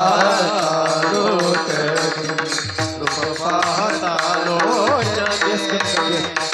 Yes, yes, yes.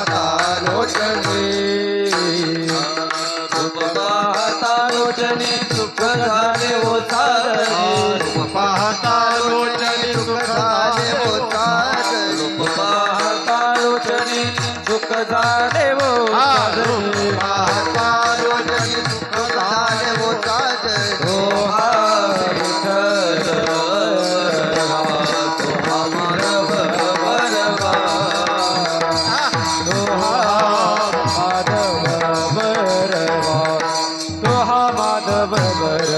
ಸುಪ್ರಭಾತಾಲೋಚನೆ ಸುಪ್ರಭಾತಾಲೋಚನೆ ಸುಪ್ರಧಾನೆ O were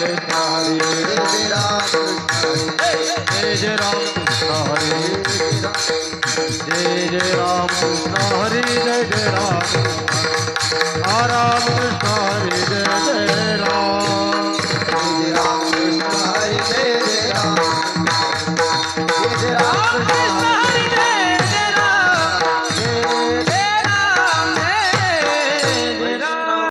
Krishna Hare Jai Jai Ram Krishna Hare Jai Jai Ram Krishna Hare Jai Jai Ram Ram Krishna Hare